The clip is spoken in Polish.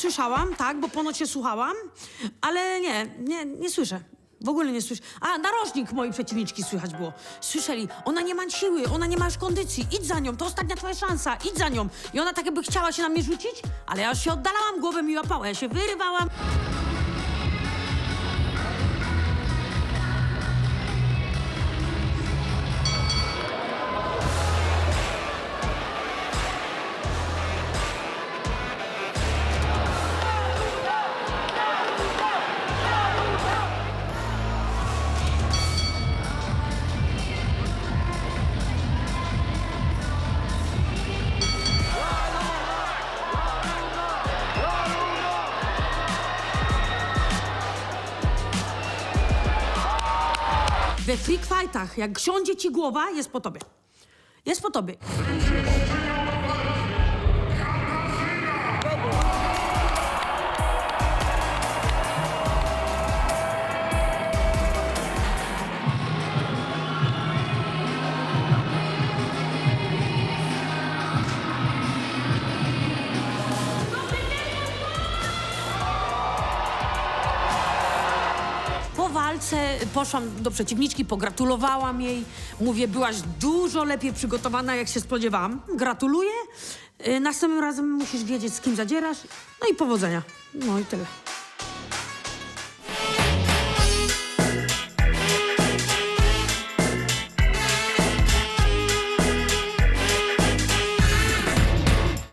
słyszałam, tak, bo ponoć się słuchałam, ale nie, nie, nie słyszę. W ogóle nie słyszę. A, narożnik mojej przeciwniczki słychać było. Słyszeli, ona nie ma siły, ona nie ma już kondycji, idź za nią, to ostatnia twoja szansa, idź za nią. I ona tak jakby chciała się na mnie rzucić, ale ja już się oddalałam, głowę mi łapała, ja się wyrywałam. We freak fightach, jak siądzie ci głowa, jest po tobie. Jest po tobie. Walce poszłam do przeciwniczki, pogratulowałam jej. Mówię, byłaś dużo lepiej przygotowana, jak się spodziewałam. Gratuluję. Y, Następnym razem musisz wiedzieć, z kim zadzierasz. No i powodzenia. No i tyle.